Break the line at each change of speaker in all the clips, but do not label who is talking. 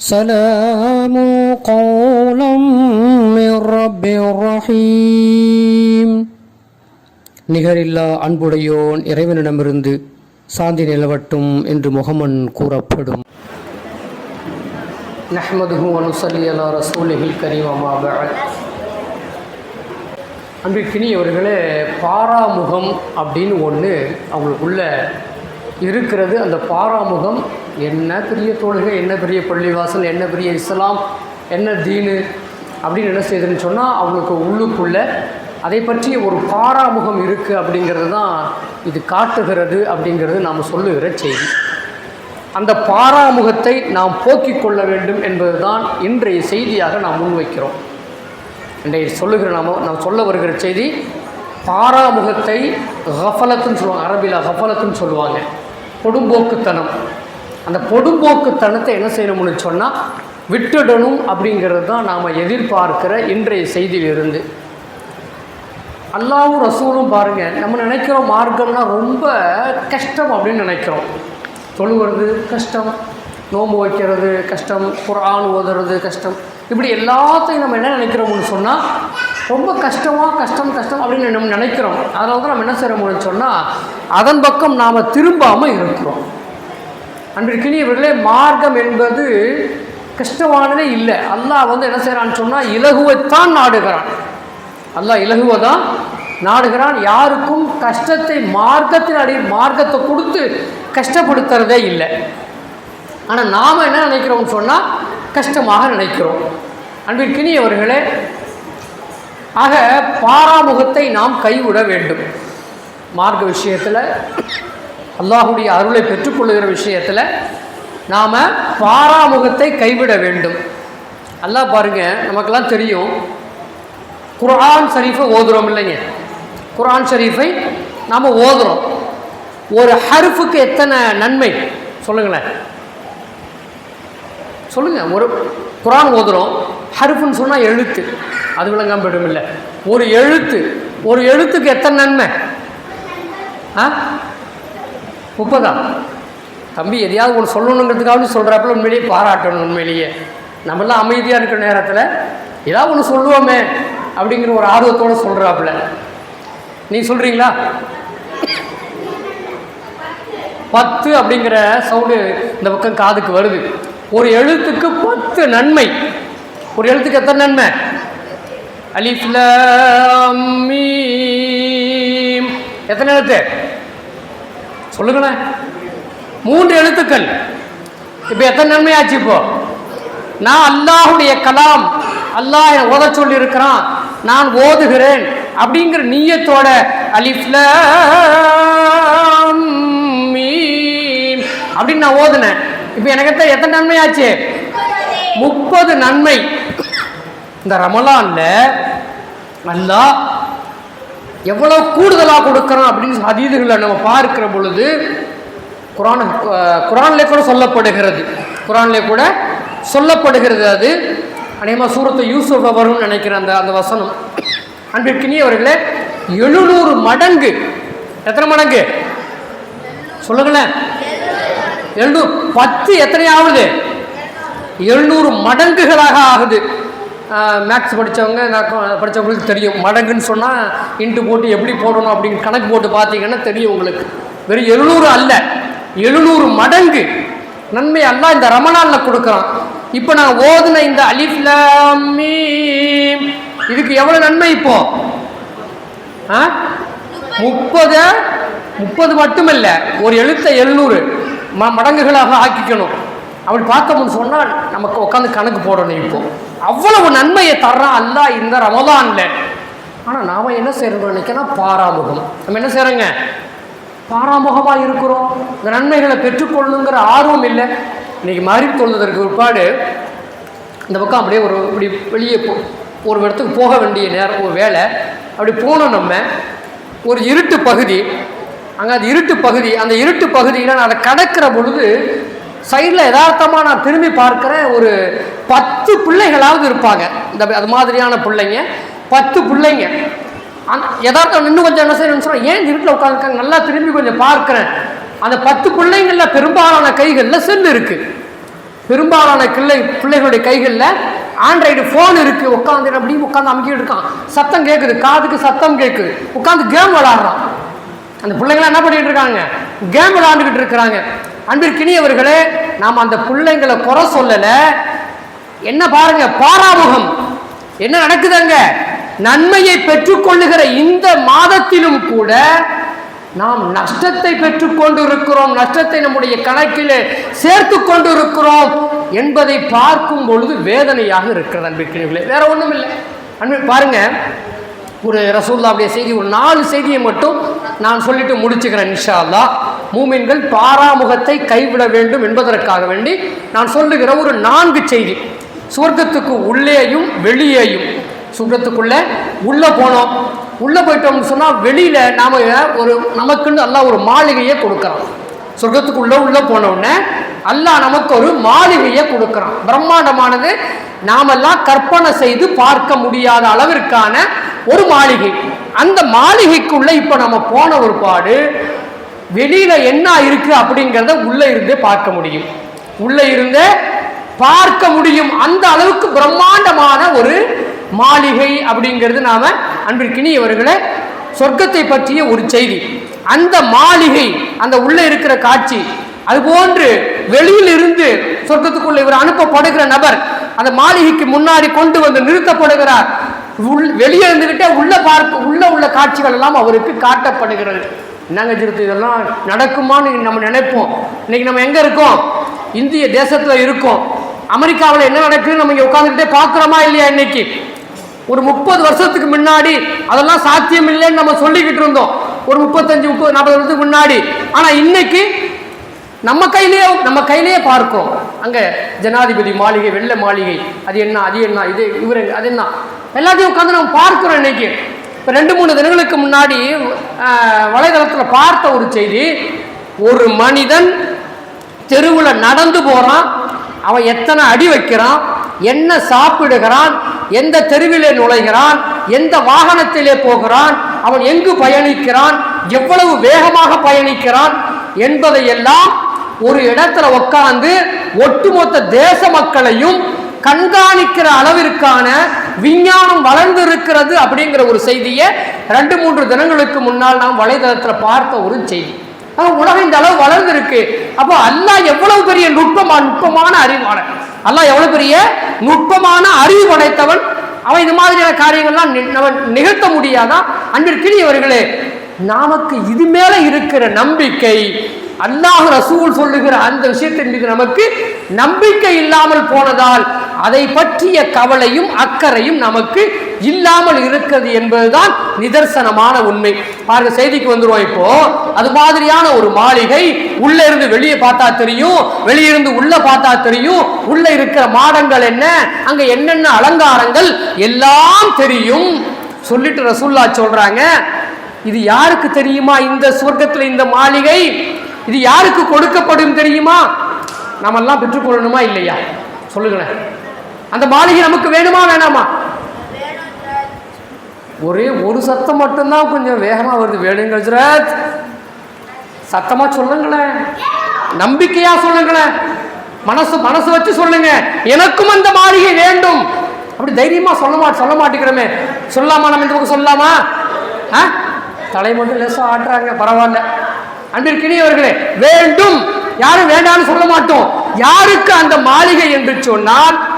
سلام قولا من رب رحيم நிகரில்லா அன்புடையோன் இறைவனிடமிருந்து சாந்தி நிலவட்டும் என்று முகமன் கூறப்படும் நஹ்மதுஹு அனுசல்லி அலா ரசூலிஹில் கரீம் அம்மா பஅத் அன்பிற்கினியவர்களே பாராமுகம் அப்படின்னு ஒன்று அவங்களுக்குள்ள இருக்கிறது. அந்த பாராமுகம் என்ன பெரிய தொழுகை என்ன பெரிய பள்ளிவாசல் என்ன பெரிய இஸ்லாம் என்ன தீனு அப்படின்னு என்ன செய்யுதுன்னு சொன்னால் அவங்களுக்கு உள்ளுக்குள்ளே அதை பற்றிய ஒரு பாராமுகம் இருக்குது அப்படிங்கிறது தான் இது காட்டுகிறது அப்படிங்கிறது நாம் சொல்லுகிற செய்தி. அந்த பாராமுகத்தை நாம் போக்கிக் கொள்ள வேண்டும் என்பது தான் இன்றைய செய்தியாக நாம் முன்வைக்கிறோம். இன்றைய சொல்லுகிற நாம் நாம் சொல்ல வருகிற செய்தி பாராமுகத்தை ஹஃபலத்துன்னு சொல்லுவாங்க. அரபியில் ஹஃபலத்துன்னு சொல்லுவாங்க. பொடும்போக்குத்தனம் அந்த பொடும்போக்குத்தனத்தை என்ன செய்யணும்னு சொன்னால் விட்டுடணும் அப்படிங்கிறது தான் நாம் எதிர்பார்க்கிற இன்றைய செய்தியிலிருந்து. அல்லாவும் ரசூலும் பாருங்கள் நம்ம நினைக்கிறோம் மார்க்கம்னா ரொம்ப கஷ்டம் அப்படின்னு நினைக்கிறோம். தொழுவது கஷ்டம் நோன்பு வைக்கிறது கஷ்டம் குரான் ஓதுறது கஷ்டம். இப்படி எல்லாத்தையும் நம்ம என்ன நினைக்கிறோம்னு சொன்னால் ரொம்ப கஷ்டமாக கஷ்டம் கஷ்டம் அப்படின்னு நம்ம நினைக்கிறோம். அதனால தான் நம்ம என்ன செய்கிறோம்னு சொன்னால் அதன் பக்கம் நாம் திரும்பாமல் இருக்கிறோம். அன்றைக்கினியவர்களே மார்க்கம் என்பது கஷ்டமானதே இல்லை. அல்லாஹ் வந்து என்ன செய்கிறான்னு சொன்னால் இலகுவைத்தான் நாடுகிறான். அல்லாஹ் இலகுவை தான் நாடுகிறான். யாருக்கும் கஷ்டத்தை மார்க்கத்தின் அடி மார்க்கத்தை கொடுத்து கஷ்டப்படுத்துறதே இல்லை. ஆனால் நாம் என்ன நினைக்கிறோம்னு சொன்னால் கஷ்டமாக நினைக்கிறோம். அன்பிற்கினியவர்களே ஆக பாராமுகத்தை நாம் கைவிட வேண்டும். மார்க்க விஷயத்தில் அல்லாஹுடைய அருளை பெற்றுக்கொள்கிற விஷயத்தில் நாம் பாராமுகத்தை கைவிட வேண்டும். எல்லாம் பாருங்கள் நமக்கெல்லாம் தெரியும். குரான் ஷரீஃபை ஓதுறோம் இல்லைங்க? குர்ஆன் ஷரீஃபை நாம் ஓதுகிறோம் ஒரு ஹருஃபுக்கு எத்தனை நன்மை? சொல்லுங்களேன். சொல்லுங்கள் ஒரு குரான் ஓதுறோம் ஹருஃபுன்னு சொன்னால் எழுத்து. அது விளங்காமல் போயிடும் இல்லை ஒரு எழுத்து ஒரு எழுத்துக்கு எத்தனை நன்மை? ஆ? முப்பதா? தம்பி எதையாவது ஒன்று சொல்லணுங்கிறதுக்காக சொல்கிறாப்புல உண்மையிலேயே பாராட்டணும் உண்மையிலேயே. நம்மளாம் அமைதியாக இருக்கிற நேரத்தில் ஏதாவது ஒன்று சொல்லுவோமே அப்படிங்கிற ஒரு ஆர்வத்தோடு சொல்கிறாப்புல நீங்கள் சொல்கிறீங்களா பத்து அப்படிங்கிற சவுண்டு இந்த பக்கம் காதுக்கு வருது. ஒரு எழுத்துக்கு பத்து நன்மை. ஒரு எழுத்துக்கு எத்தனை நன்மை? அலிஃப்ல எத்தனை எழுத்து? சொல்லுங்களேன். மூன்று எழுத்துக்கள். இப்போ எத்தனை நன்மை ஆச்சு இப்போ? நான் அல்லாஹுடைய கலாம் அல்லாஹ் ஓத சொல்லி இருக்கிறான் நான் ஓதுகிறேன் அப்படிங்கிற நீயத்தோட அலிஃப்ல அப்படின்னு நான் ஓதுனேன். இப்போ எனக்கு எத்தனை நன்மை ஆச்சு முப்பது நன்மை. இந்த ரமலான்ல நல்லா எவ்வளோ கூடுதலாக கொடுக்குறான் அப்படின்னு அதீதுகளை நம்ம பார்க்கிற பொழுது குரான் குரான்லே கூட சொல்லப்படுகிறது. குரான்லே கூட சொல்லப்படுகிறது அது. அநேகமாக சூரத்தை யூசுஃப் வரும்னு நினைக்கிறேன் அந்த அந்த வசனம். அன்பிற்கினியவர்களே எழுநூறு மடங்கு. எத்தனை மடங்கு? சொல்லுங்களேன். எழுநூறு பத்து எத்தனை ஆகுது எழுநூறு மடங்குகளாக ஆகுது. மேக்ஸ் படித்தவங்க படித்தவங்களுக்கு தெரியும். மடங்குன்னு சொன்னால் இன்ட்டு போட்டு எப்படி போடணும் அப்படின்னு கணக்கு போட்டு பார்த்தீங்கன்னா தெரியும் உங்களுக்கு. வெறும் எழுநூறு அல்ல. எழுநூறு மடங்கு. நன்மை எல்லாம் இந்த ரமணாலில் கொடுக்குறான். இப்போ நான் ஓதுன இந்த அலிஃப்லாமி இதுக்கு எவ்வளோ நன்மை இப்போ? ஆ? முப்பது? முப்பது மட்டுமல்ல. ஒரு எழுத்தை எழுநூறு. ம மடங்குகளாக ஆக்கிக்கணும். அப்படி பார்த்தோம்னு சொன்னால் நமக்கு உட்காந்து கணக்கு போடணும் இப்போ. அவ்வளவு நன்மையை தர்றான் அல்லா இந்த ரமதான்ல. ஆனால் நாம் என்ன செய்யறோம் நினைக்கிறோம் பாராமுகம். நம்ம என்ன செய்கிறோங்க பாராமுகமாக இருக்கிறோம். இந்த நன்மைகளை பெற்றுக்கொள்ளணுங்கிற ஆர்வம் இல்லை. இன்னைக்கு மாறி தொழுவதற்கு பிற்பாடு இந்த பக்கம் அப்படியே ஒரு இப்படி வெளியே போ ஒரு இடத்துக்கு போக வேண்டிய நேரம் ஒரு வேலை அப்படி போனோம் நம்ம. ஒரு இருட்டு பகுதி அங்கே அது இருட்டு பகுதி அந்த இருட்டு பகுதியில் நான் அதை கடக்கிற பொழுது சைடில் யதார்த்தமாக நான் திரும்பி பார்க்குறேன் ஒரு பத்து பிள்ளைகளாவது இருப்பாங்க. இந்த அது மாதிரியான பிள்ளைங்க பத்து பிள்ளைங்க. அந் யதார்த்தம் இன்னும் கொஞ்சம் என்ன செய்யணும்னு சொன்னால் ஏன் இருட்டில் உட்காந்துருக்காங்க நல்லா திரும்பி கொஞ்சம் பார்க்குறேன். அந்த பத்து பிள்ளைங்களில் பெரும்பாலான கைகளில் செல் இருக்குது பெரும்பாலான கிள்ளை பிள்ளைகளுடைய கைகளில் ஆண்ட்ராய்டு ஃபோன் இருக்குது உட்காந்து அப்படின்னு உட்காந்து அமைக்கிட்டு இருக்கான். சத்தம் கேட்குது காதுக்கு சத்தம் கேட்குது உட்காந்து கேம் விளாடுறான். அந்த பிள்ளைங்களாம் என்ன பண்ணிட்டு இருக்காங்க? கேம் விளையாண்டுக்கிட்டு இருக்கிறாங்க. அன்பிற்கினியவர்களே நாம் அந்த பிள்ளைங்களை குறை சொல்லலை. என்ன பாருங்க பாராமுகம். என்ன நடக்குதுங்க? நன்மையை பெற்றுக்கொள்ளுகிற இந்த மாதத்திலும் கூட நாம் நஷ்டத்தை பெற்றுக்கொண்டு இருக்கிறோம் நஷ்டத்தை நம்முடைய கணக்கில் சேர்த்து கொண்டு இருக்கிறோம் என்பதை பார்க்கும் பொழுது வேதனையாக இருக்கிறது அன்பிற்கினியவர்களே. வேற ஒன்றும் இல்லை அன்பு பாருங்க ஒரு ரசூல்லாவுடைய செய்தி ஒரு நாலு செய்தியை மட்டும் நான் சொல்லிட்டு முடிச்சுக்கிறேன் இன்ஷா அல்லா மூமின்கள் பாராமுகத்தை கைவிட வேண்டும் என்பதற்காக வேண்டி நான் சொல்லுகிற ஒரு நான்கு செய்தி. சுவர்க்கத்துக்கு உள்ளேயும் வெளியேயும். சுவர்க்கத்துக்குள்ளே உள்ளே போனோம். உள்ளே போயிட்டோம்னு சொன்னால் வெளியில் நாம் ஒரு நமக்குன்னு நல்லா ஒரு மாளிகையை கொடுக்குறோம் சொர்க்கத்துக்குள்ள உள்ள போன உடனே அல்லாஹ் நமக்கு ஒரு மாளிகையை கொடுக்குறான். பிரம்மாண்டமானது நாமெல்லாம் கற்பனை செய்து பார்க்க முடியாத அளவிற்கான ஒரு மாளிகை. அந்த மாளிகைக்குள்ள இப்ப நம்ம போன ஒரு பாடு வெளியில என்ன இருக்கு அப்படிங்கிறத உள்ள இருந்தே பார்க்க முடியும். உள்ள இருந்தே பார்க்க முடியும். அந்த அளவுக்கு பிரம்மாண்டமான ஒரு மாளிகை அப்படிங்கிறது நாம அன்பிற்கினியவர்களே சொர்க்கத்தை பற்றிய ஒரு செய்தி. அந்த மாளிகை அந்த உள்ளே இருக்கிற காட்சி அதுபோன்று வெளியில் இருந்து சொர்க்கத்துக்குள்ள இவர் அனுப்பப்படுகிற நபர் அந்த மாளிகைக்கு முன்னாடி கொண்டு வந்து நிறுத்தப்படுகிறார். உள் வெளியே இருந்துகிட்டே உள்ள பார்க்க உள்ள உள்ள காட்சிகள் எல்லாம் அவருக்கு காட்டப்படுகிறது. என்னங்க இதெல்லாம் நடக்குமான்னு நம்ம நினைப்போம். இன்னைக்கு நம்ம எங்க இருக்கோம்? இந்திய தேசத்துல இருக்கோம். அமெரிக்காவில் என்ன நடக்குதுன்னு நம்ம இங்க உட்காந்துக்கிட்டே பார்க்குறோமா இல்லையா இன்னைக்கு? ஒரு முப்பது வருஷத்துக்கு முன்னாடி அதெல்லாம் சாத்தியம் இல்லைன்னு நம்ம சொல்லிக்கிட்டு இருந்தோம். ஒரு முப்பத்தஞ்சு முப்பது நாற்பது வருஷத்துக்கு முன்னாடி. ஆனால் இன்னைக்கு நம்ம கையிலேயே நம்ம கையிலேயே பார்க்கும். அங்கே ஜனாதிபதி மாளிகை வெள்ளை மாளிகை அது என்ன அது என்ன இது இவர் அது என்ன. எல்லாத்தையும் உட்காந்து நம்ம பார்க்குறோம் இன்னைக்கு. இப்போ ரெண்டு மூணு தினங்களுக்கு முன்னாடி வலைதளத்தில் பார்த்த ஒரு செய்தி ஒரு மனிதன் தெருவில் நடந்து போகிறான் அவன் எத்தனை அடி வைக்கிறான்? என்ன சாப்பிடுகிறான்? எந்த தெருவிலே நுழைகிறான்? எந்த வாகனத்திலே போகிறான்? அவன் எங்கு பயணிக்கிறான்? எவ்வளவு வேகமாக பயணிக்கிறான்? என்பதையெல்லாம் ஒரு இடத்துல உட்கார்ந்து ஒட்டுமொத்த தேச மக்களையும் கண்காணிக்கிற அளவிற்கான விஞ்ஞானம் வளர்ந்து இருக்கிறது அப்படிங்கிற ஒரு செய்தியை ரெண்டு மூன்று தினங்களுக்கு முன்னால் நாம் வலைதளத்தில் பார்த்த ஒரு செய்தி. உலகம் இந்த அளவு வளர்ந்து இருக்கு அப்போ அல்லா எவ்வளவு பெரிய நுட்பமா நுட்பமான அறிவாளன். அல்லாஹ் எவ்வளவு பெரிய நுட்பமான அறிவு படைத்தவன்? அவன் இது மாதிரியான காரியங்கள்லாம் நி- நம்ம நிகழ்த்த முடியாதான் அன்பிற்கினியவர்களே நமக்கு இது மேல இருக்கிற நம்பிக்கை அல்லாஹ் ரசூல் சொல்லுகிற அந்த விஷயத்தின் மீது நமக்கு நம்பிக்கை இல்லாமல் போனதால் அதை பற்றிய கவலையும் அக்கறையும் நமக்கு இல்லாமல் இருக்கிறது என்பதுதான் நிதர்சனமான உண்மை. பாருங்க செய்திக்கு வந்துருவோம் இப்போ. அது மாதிரியான ஒரு மாளிகை உள்ள இருந்து வெளியே பார்த்தா தெரியும் வெளியே இருந்து உள்ள பார்த்தா தெரியும் உள்ள இருக்கிற மாடங்கள் என்ன அங்க என்னென்ன அலங்காரங்கள் எல்லாம் தெரியும். சொல்லிட்டு ரசூல்லா சொல்றாங்க இது யாருக்கு தெரியுமா? இந்த சொர்க்கத்தில் இந்த மாளிகை? இது யாருக்கு கொடுக்கப்படும் தெரியுமா? நாமெல்லாம் பெற்றுக்கொள்ளணுமா இல்லையா? சொல்லுங்களேன். அந்த மாளிகை நமக்கு வேணுமா வேணாமா? ஒரே ஒரு சத்தம் மட்டும்தான் கொஞ்சம் வேகமாக வருது. வேணுங்க ஹஜ்ரத். சத்தமாக சொல்லுங்களேன். நம்பிக்கையாக சொல்லுங்களேன். மனசு மனசு வச்சு சொல்லுங்க. எனக்கும் அந்த மாளிகை வேண்டும். அப்படி தைரியமாக சொல்ல மா சொல்ல மாட்டேங்கிறோமே. சொல்லாமா நம்ம இந்த பக்கம் சொல்லலாமா? ஆ? தலை மட்டும் லேசாக ஆட்டுறாங்க. பரவாயில்ல. அன்பிற்கினியவர்களே வேண்டும். யாரும் வேண்டாம்னு சொல்ல மாட்டோம். யாருக்கு அந்த மாளிகை என்று சொன்னால்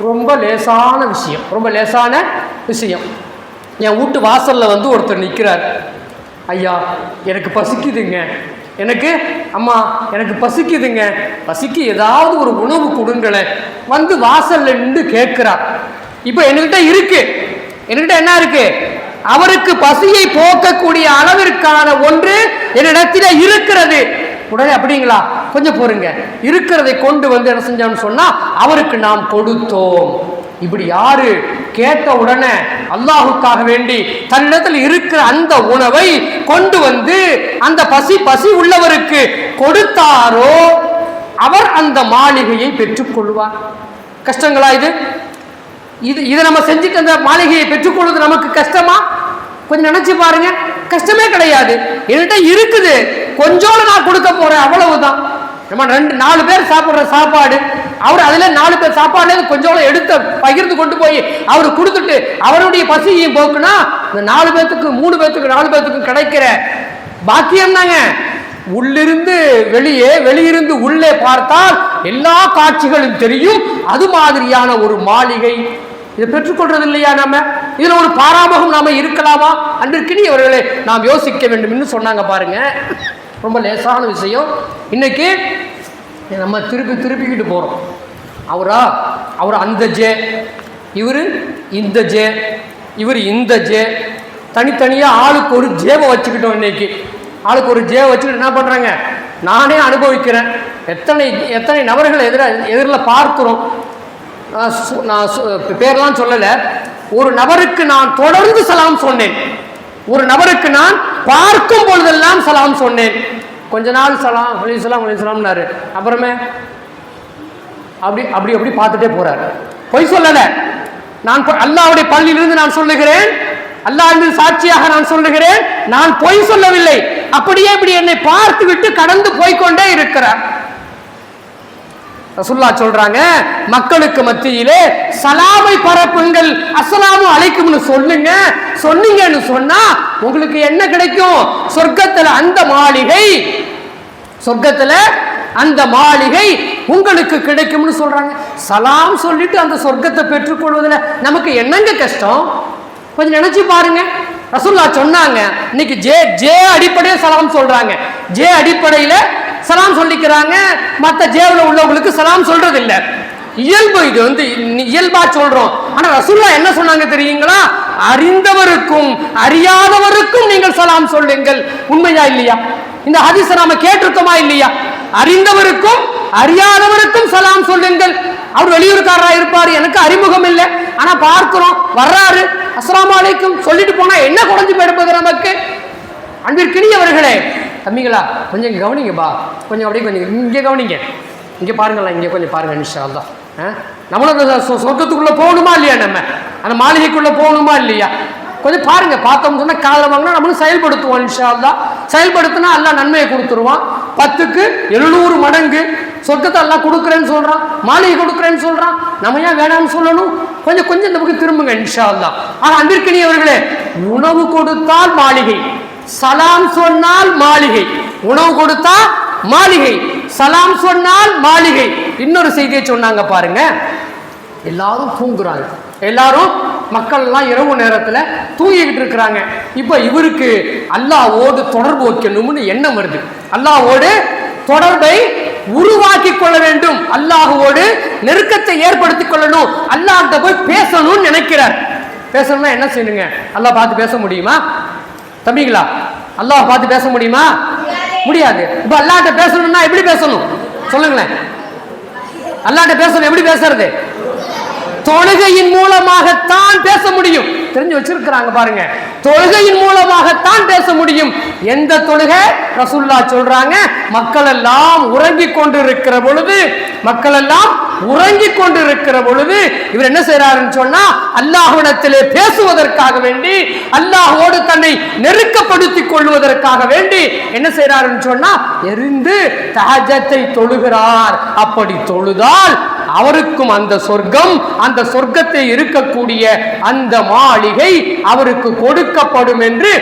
ரொம்ப லேசான விஷயம். ரொம்ப லேசான விஷயம். என் வீட்டு வாசல்ல வந்து ஒருத்தர் நிற்கிறார் ஐயா எனக்கு பசிக்குதுங்க. எனக்கு அம்மா எனக்கு பசிக்குதுங்க. பசிக்கு ஏதாவது ஒரு உணவு கொடுங்களேன். வந்து வாசல்ல நின்று கேட்குறார். இப்போ என்கிட்ட இருக்கு. என்கிட்ட என்ன இருக்கு? அவருக்கு பசியை போக்கக்கூடிய அளவிற்கான ஒன்று என்னிடத்தில இருக்கிறது. உடனே அப்படிங்களா? கொஞ்சம் பொறுங்க. இருக்கிறதை கொண்டு வந்து என்ன செஞ்சோம்னு சொன்னா அவருக்கு நாம் கொடுத்தோம். இப்படி யாரு கேட்ட உடனே அல்லாஹுக்காக வேண்டி தன்னிடத்தில் இருக்கிற அந்த உணவை கொண்டு வந்து அந்த பசி பசி உள்ளவருக்கு கொடுத்தாரோ அவர் அந்த மாளிகையை பெற்றுக்கொள்வார் கஷ்டங்களா இது? இது இதை நம்ம செஞ்சுட்டு அந்த மாளிகையை பெற்றுக்கொள்வது நமக்கு கஷ்டமா? கொஞ்சம் நினைச்சு பாருங்க. கஷ்டமே கிடையாது. என்கிட்ட இருக்குது. கொஞ்சோட நான் கொடுக்க போறேன். அவ்வளவுதான். நம்ம ரெண்டு நாலு பேர் சாப்பிடுற சாப்பாடு அவர் அதுல நாலு பேர் சாப்பாடுல கொஞ்சோட எடுத்து பகிர்ந்து கொண்டு போய் அவர் கொடுத்துட்டு அவருடைய பசியையும் போக்குனா இந்த நாலு பேர்த்துக்கு மூணு பேர்த்துக்கு நாலு பேர்த்துக்கும் கிடைக்கிற பாக்கியம் தாங்க உள்ளிருந்து வெளியே வெளியிருந்து உள்ளே பார்த்தால் எல்லா காட்சிகளும் தெரியும். அது மாதிரியான ஒரு மாளிகை இதை பெற்றுக்கொள்றது இல்லையா நம்ம இதுல ஒரு பாராமுகம் நாம இருக்கலாமா? அன்றிருக்கினி அவர்களை நாம் யோசிக்க வேண்டும். சொன்னாங்க பாருங்க. ரொம்ப லேசான விஷயம். இன்னைக்கு நம்ம திருப்பி திருப்பிக்கிட்டு போறோம். அவரா? அவர் அந்த ஜே. இவர் இந்த ஜே. இவர் இந்த ஜே. தனித்தனியாக ஆளுக்கு ஒரு ஜேவை வச்சுக்கிட்டோம் இன்னைக்கு. ஆளுக்கு ஒரு ஜேவை வச்சுக்கிட்டு என்ன பண்ணுறாங்க நானே அனுபவிக்கிறேன். எத்தனை எத்தனை நபர்கள் எதிர எதிரில் பார்க்குறோம். நான் சொ- நான் சொ- பேர்லாம் சொல்லலை. ஒரு நபருக்கு நான் தொடர்ந்து சலாம் சொன்னேன். ஒரு நபருக்கு நான் பார்க்கும் பொழுதெல்லாம் சலாம் சொன்னேன். கொஞ்ச நாள் சலாம் அலி சலாம் அலி சலாம்னாரு. அப்புறமே அப்படி அப்படி அப்படி பார்த்துட்டே போறாரு. பொய் சொல்லல. நான் அல்லாவுடைய பள்ளியிலிருந்து நான் சொல்லுகிறேன். அல்லாஹ் இருந்து சாட்சியாக நான் சொல்லுகிறேன். நான் பொய் சொல்லவில்லை. அப்படியே இப்படி என்னை பார்த்து விட்டு கடந்து போய்க்கொண்டே இருக்கிறார். ரசுல்லா சொல்றாங்க மக்களுக்கு மத்தியிலே சலாமை பரப்புங்கள் அசலாமும் அழைக்கும்னு சொல்லுங்க சொன்னீங்கன்னு சொன்னா உங்களுக்கு என்ன கிடைக்கும்? சொர்க்கத்துல அந்த மாளிகை சொர்க்கத்துல அந்த மாளிகை உங்களுக்கு கிடைக்கும்னு சொல்றாங்க. சலாம் சொல்லிட்டு அந்த சொர்க்கத்தை பெற்றுக்கொள்வதில் நமக்கு என்னங்க கஷ்டம்? கொஞ்சம் நினைச்சு பாருங்க. ரசுல்லா சொன்னாங்க இன்னைக்கு ஜே ஜே அடிப்படையில் சலாம் சொல்றாங்க. ஜே அடிப்படையில் சலாம் சொல்லிக்கிறாங்க மற்ற ஜேவில் உள்ளவங்களுக்கு சலாம் சொல்றது இல்லை இயல்பு இது வந்து இயல்பா சொல்றோம். ஆனா ரசூல்லா என்ன சொன்னாங்க தெரியுங்களா? அறிந்தவருக்கும் அறியாதவருக்கும் நீங்கள் சலாம் சொல்லுங்கள். உண்மையா இல்லையா? இந்த ஹதீஸை நாம கேட்டிருக்கோமா இல்லையா? அறிந்தவருக்கும் அறியாதவருக்கும் சலாம் சொல்லுங்கள். அவர் வெளியூர்காரரா இருப்பாரு எனக்கு அறிமுகம் இல்லை. ஆனா பார்க்கிறோம் வர்றாரு. அஸ்லாம் அலைக்கும். சொல்லிட்டு போனா என்ன குறைஞ்சு போயிருப்பது நமக்கு? அன்பிற்கினியவர்களே கம்மிங்களா கொஞ்சம் இங்கே கவனிங்கப்பா கொஞ்சம் அப்படியே கொஞ்சம் இங்கே கவனிங்க. இங்கே பாருங்களா இங்கே கொஞ்சம் பாருங்க நிஷால் தான் ஆ? நம்மளும் அந்த சொ- போகணுமா இல்லையா நம்ம? அந்த மாளிகைக்குள்ளே போகணுமா இல்லையா? கொஞ்சம் பாருங்க பார்த்தோம்னு சொன்னால் காதில் வாங்கினா நம்மளும் செயல்படுத்துவோம் இன்ஷா தான் செயல்படுத்தினா எல்லாம் நன்மையை கொடுத்துருவான். பத்துக்கு எழுநூறு மடங்கு சொர்க்கத்தை எல்லாம் கொடுக்குறேன்னு சொல்கிறான் மாளிகை கொடுக்குறேன்னு சொல்கிறான் நம்ம ஏன் வேணாம்னு சொல்லணும்? கொஞ்சம் கொஞ்சம் இந்த பக்கம் திரும்புங்க இன்ஷா ஆனால் ஆனா அன்பிற்கினியவர்களே உணவு கொடுத்தால் மாளிகை. சலாம் சொன்னால் மாளிகை. உணவு கொடுத்தா மாளிகை. சலாம் சொன்னால் மாளிகை. இன்னொரு செய்தியை சொன்னாங்க பாருங்க. எல்லாரும் தூங்குறாங்க. எல்லாரும் மக்கள் எல்லாம் இரவு நேரத்தில் தூங்கிக்கிட்டு இருக்கிறாங்க. இப்போ இவருக்கு அல்லாவோடு தொடர்பு வைக்கணும்னு எண்ணம் வருது. அல்லாவோடு தொடர்பை உருவாக்கி கொள்ள வேண்டும். அல்லாஹோடு நெருக்கத்தை ஏற்படுத்திக் கொள்ளணும். அல்லாஹ்கிட்ட போய் பேசணும்னு நினைக்கிறார். பேசணும்னா என்ன செய்யணுங்க? அல்லாஹ் பார்த்து பேச முடியுமா? தம்பிங்களா? அல்லாஹ் பார்த்து பேச முடியுமா? முடியாது. இப்ப அல்லாஹ்ட்ட பேசணும்னா எப்படி பேசணும்? சொல்லுங்களேன். அல்லாஹ்ட்ட பேசணும் எப்படி பேசுறது? தொழுகையின் மூலமாகத்தான் பேச முடியும். தெரிஞ்சு வச்சிருக்கிறாங்க பாருங்க. தொழுகையின் மூலமாகத்தான் பேச முடியும். எந்த தொழுகை? ரசூல்லா சொல்றாங்க மக்கள் எல்லாம் உறங்கிக் கொண்டிருக்கிற பொழுது மக்கள் எல்லாம் உறங்கிக் கொண்டிருக்கிற பொழுது இவர் என்ன செய்யறாருன்னு சொன்னா அல்லாஹ்விடத்திலே பேசுவதற்காக வேண்டி அல்லாஹோடு தன்னை நெருக்கப்படுத்திக் கொள்வதற்காக வேண்டி என்ன செய்யறாருன்னு சொன்னா எரிந்து தஹஜத்தை தொழுகிறார். அப்படி தொழுதால் அவருக்கும் அந்த சொர்க்கம் அந்த சொர்க்கத்தை இருக்கக்கூடிய அந்த மாளிகை அவருக்கு கொடுக்கப்படும் என்று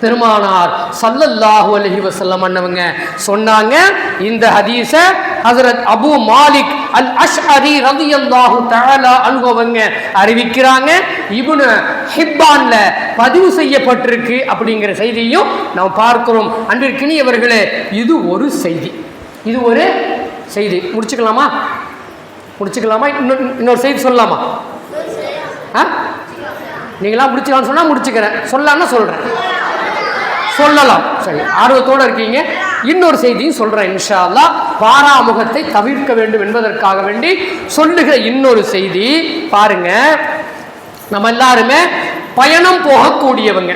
பெருமானார் சல்லல்லாஹு அலஹி வசல்லம் அண்ணவங்க சொன்னாங்க. இந்த ஹதீஸ ஹசரத் அபு மாலிக் அல் அஷ்அரி ரலியல்லாஹு தஆலா தாலா அனுபவங்க அறிவிக்கிறாங்க. இப்னு ஹிப்பான்ல பதிவு செய்யப்பட்டிருக்கு அப்படிங்கிற செய்தியும் நாம் பார்க்கிறோம். அன்றிற்கினியவர்களே இது ஒரு செய்தி. இது ஒரு செய்தி. முடிச்சுக்கலாமா? முடிச்சுக்கலாமா? இன்னொரு இன்னொரு செய்தி சொல்லலாமா? ஆ? நீங்களாம் முடிச்சுக்கலாம்னு சொன்னால் முடிச்சுக்கிறேன். சொல்லான்னு சொல்கிறேன் சொல்லலாம். சரி ஆர்வத்தோடு இருக்கீங்க. இன்னொரு செய்தியும் சொல்கிறேன் இன்ஷா பாராமுகத்தை தவிர்க்க வேண்டும் என்பதற்காக வேண்டி சொல்லுகிற இன்னொரு செய்தி. பாருங்க. நம்ம எல்லாருமே பயணம் போகக்கூடியவங்க.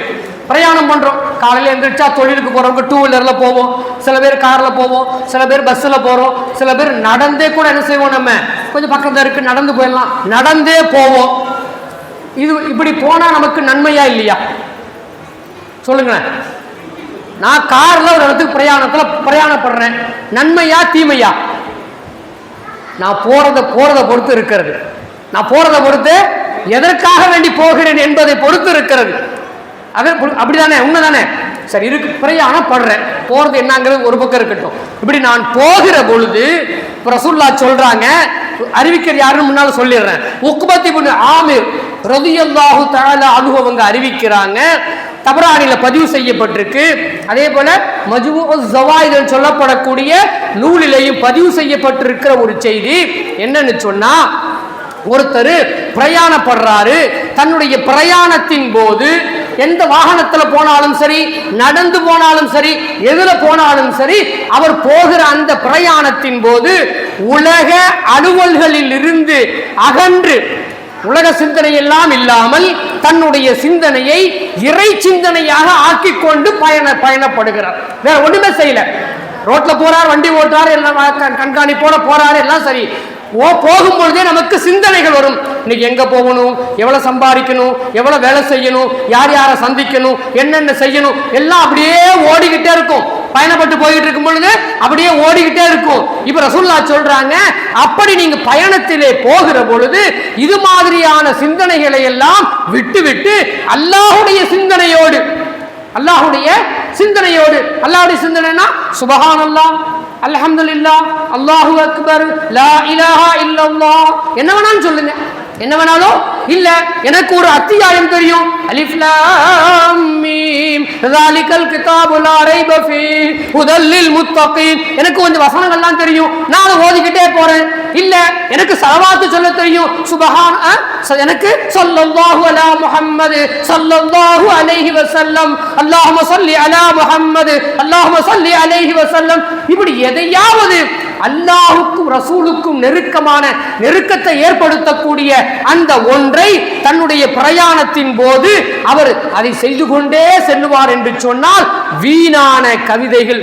பிரயாணம் பண்ணுறோம் காலையில் எழுந்திரிச்சா தொழிலுக்கு போகிறவங்க டூ வீலரில் போவோம். சில பேர் காரில் போவோம். சில பேர் பஸ்ஸில் போகிறோம் சில பேர் நடந்தே கூட என்ன செய்வோம் நம்ம? கொஞ்சம் பக்கத்தில் இருக்குது நடந்து போயிடலாம். நடந்தே போவோம். இது இப்படி போனால் நமக்கு நன்மையா இல்லையா? சொல்லுங்களேன். நான் காரில் ஒரு இடத்துக்கு பிரயாணத்தில் பிரயாணப்படுறேன். நன்மையா தீமையா? நான் போகிறத போகிறத பொறுத்து இருக்கிறது. நான் போகிறத பொறுத்து எதற்காக வேண்டி போகிறேன் என்பதை பொறுத்து இருக்கிறது. அது புரி- அப்படிதானே? உண்மைதானே? சரி இருக்கு பிரயாணம் படுறேன் போகிறது என்னங்கிறது ஒரு பக்கம் இருக்கட்டும். இப்படி நான் போகிற பொழுது இப்ப ரசூல்லா சொல்றாங்க அறிவிக்கிற யாருன்னு முன்னால் சொல்லிடுறேன். உக்குபத்தி புன் ஆமிர் ரதியல்லாஹு தஆலா அன்ஹு அவங்க அறிவிக்கிறாங்க. தபரானில பதிவு செய்யப்பட்டிருக்கு. அதே போல மஜ்மு ஜவாயிதன் சொல்லப்படக்கூடிய நூலிலேயும் பதிவு செய்யப்பட்டிருக்கிற ஒரு செய்தி என்னன்னு சொன்னா ஒருத்தர் பிரயாணப்படுறாரு. தன்னுடைய பிரயாணத்தின் போது எந்த வாகனத்துல போனாலும் சரி நடந்து போனாலும் சரி எதுல போனாலும் சரி அவர் போகிற அந்த பிரயாணத்தின் போது உலக அலுவல்களில் இருந்து அகன்று உலக சிந்தனை எல்லாம் இல்லாமல் தன்னுடைய சிந்தனையை இறை சிந்தனையாக ஆக்கி கொண்டு பயண பயணப்படுகிறார். வேற ஒண்ணுமே செய்யல. ரோட்ல போறார் வண்டி ஓட்டுறாரு எல்லாம் கண்காணிப்போட போறாரு எல்லாம் சரி. ஓ போகும்பொழுதே நமக்கு சிந்தனைகள் வரும். இன்னைக்கு எங்க போகணும்? எவ்வளவு சம்பாதிக்கணும்? எவ்வளவு வேலை செய்யணும்? யார் யாரை சந்திக்கணும்? என்னென்ன செய்யணும்? எல்லாம் அப்படியே ஓடிக்கிட்டே இருக்கும். பயணப்பட்டு போயிட்டு இருக்கும் பொழுது அப்படியே ஓடிக்கிட்டே இருக்கும். இப்ப ரசூல்லா சொல்றாங்க அப்படி நீங்க பயணத்திலே போகிற பொழுது இது மாதிரியான சிந்தனைகளை எல்லாம் விட்டு விட்டு அல்லாஹுடைய சிந்தனையோடு அல்லாஹுடைய சிந்தனையோடு அல்லாஹுடைய சிந்தனைனா சுபஹான் அல்லாஹ் அல்ஹம்துலில்லாஹ் அல்லாஹு அக்பர் லா இலாஹா இல்லல்லாஹ் என்ன வேணாலும் சொல்லுங்க. என்ன வேணாலும்? இல்ல எனக்கு ஒரு அத்தியாயம் தெரியும். எனக்கு கொஞ்சம் வசனங்கள்லாம் தெரியும். நான் ஓதிக்கிட்டே போறேன். இல்ல எனக்கு சலவாத்து சொல்ல தெரியும். சுபஹான் எனக்கு சொல்லல்லாஹு அலா முஹம்மது சொல்லல்லாஹு அலைஹி வசல்லம் அல்லாஹும சொல்லி அலா முஹம்மது அல்லாஹும சொல்லி அலைஹி வசல்லம் இப்படி எதையாவது அல்லாஹுக்கும் ரசூலுக்கும் நெருக்கமான நெருக்கத்தை ஏற்படுத்தக்கூடிய அந்த ஒன்றை தன்னுடைய பிரயாணத்தின் போது அவர் அதை செய்து கொண்டே செல்லுவார் என்று சொன்னால் வீணான கவிதைகள்.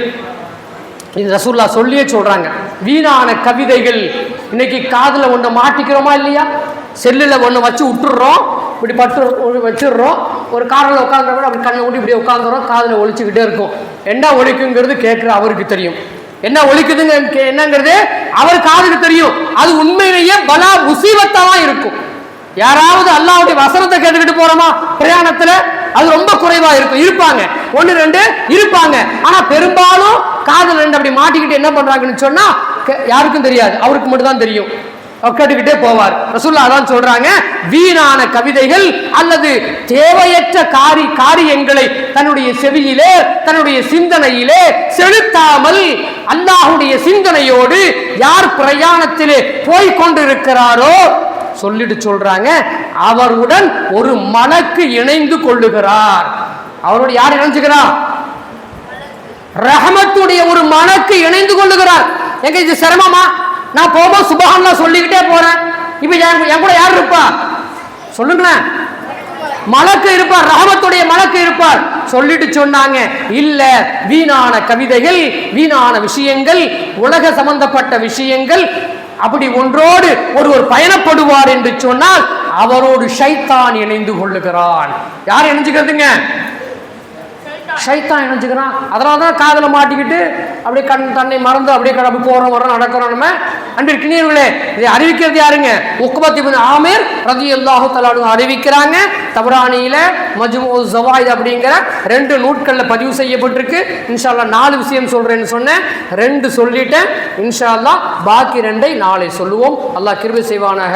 இது ரசூல்லா சொல்லியே சொல்றாங்க. வீணான கவிதைகள். இன்னைக்கு காதில் ஒன்று மாட்டிக்கிறோமா இல்லையா? செல்லில் ஒன்று வச்சு விட்டுடுறோம். இப்படி பட்டு வச்சிடுறோம். ஒரு காரில் உட்காந்துற கூட அப்படி கண்ணை ஊட்டி இப்படி உட்காந்துறோம் காதில் ஒழிச்சுக்கிட்டே இருக்கும். என்ன ஒழிக்குங்கிறது கேட்குற அவருக்கு தெரியும். என்ன ஒழிக்குதுங்க? கே- என்னங்கிறது? அவர் காதுக்கு தெரியும். அது உண்மையிலேயே பலா முசீபத்தாவா இருக்கும். யாராவது அல்லாவுடைய வசனத்தை கேட்டுக்கிட்டு போறோமா? பிரயாணத்துல அது ரொம்ப குறைவா இருக்கும். இருப்பாங்க. ஒன்னு ரெண்டு இருப்பாங்க. ஆனா பெரும்பாலும் காதல் ரெண்டு அப்படி மாட்டிக்கிட்டு என்ன பண்றாங்கன்னு சொன்னா யாருக்கும் தெரியாது. அவருக்கு மட்டும் தான் தெரியும். அவர் கேட்டுக்கிட்டே போவார். ரசுல்லா அதான் சொல்றாங்க வீணான கவிதைகள் அல்லது தேவையற்ற காரி காரியங்களை தன்னுடைய செவியிலே தன்னுடைய சிந்தனையிலே செலுத்தாமல் அல்லாஹுடைய சிந்தனையோடு யார் பிரயாணத்திலே போய்க் கொண்டிருக்கிறாரோ சொல்லிட்டு சொல்றாங்க அவருடன் ஒரு மலக்கு இணைந்து கொள்ளுகிறார். அவரோடு யார் இணைஞ்சுக்கிறார் ரஹமத்துடைய ஒரு மலக்கு இணைந்து கொள்ளுகிறார். எங்க இது சிரமமா? நான் போகும்போது சுபஹான்லா சொல்லிக்கிட்டே போறேன். இப்ப என் என் கூட யார் இருப்பா? சொல்லுங்களேன். மலக்கு இருப்பார் ராமத்துடைய மலக்கு இருப்பார். சொல்லிட்டு சொன்னாங்க இல்ல வீணான கவிதைகள் வீணான விஷயங்கள் உலக சம்பந்தப்பட்ட விஷயங்கள் அப்படி ஒன்றோடு ஒருவர் பயணப்படுவார் என்று சொன்னால் அவரோடு ஷைத்தான் இணைந்து கொள்ளுகிறான். யார் இணைஞ்சுக்கிறதுங்க? ஷைத்தான் இணைஞ்சுக்கிறான் அதனால தான் காதில் மாட்டிக்கிட்டு அப்படியே கண் தன்னை மறந்து அப்படியே கிளம்பி போகிறோம் வரோம் நடக்கிறோம் நம்ம. அன்பிற்கினியர்களே இதை அறிவிக்கிறது யாருங்க? உக்குபத்தி பின் ஆமீர் ரதி அல்லாஹு தலானு அறிவிக்கிறாங்க. தபரானியில் மஜ்மு ஜவாயித் அப்படிங்கிற ரெண்டு நூட்களில் பதிவு செய்யப்பட்டிருக்கு. இன்ஷா நாலு விஷயம் சொல்கிறேன்னு சொன்னேன். ரெண்டு சொல்லிட்டேன். இன்ஷா பாக்கி ரெண்டை நாளை சொல்லுவோம். அல்லாஹ் கிருபை செய்வானாக.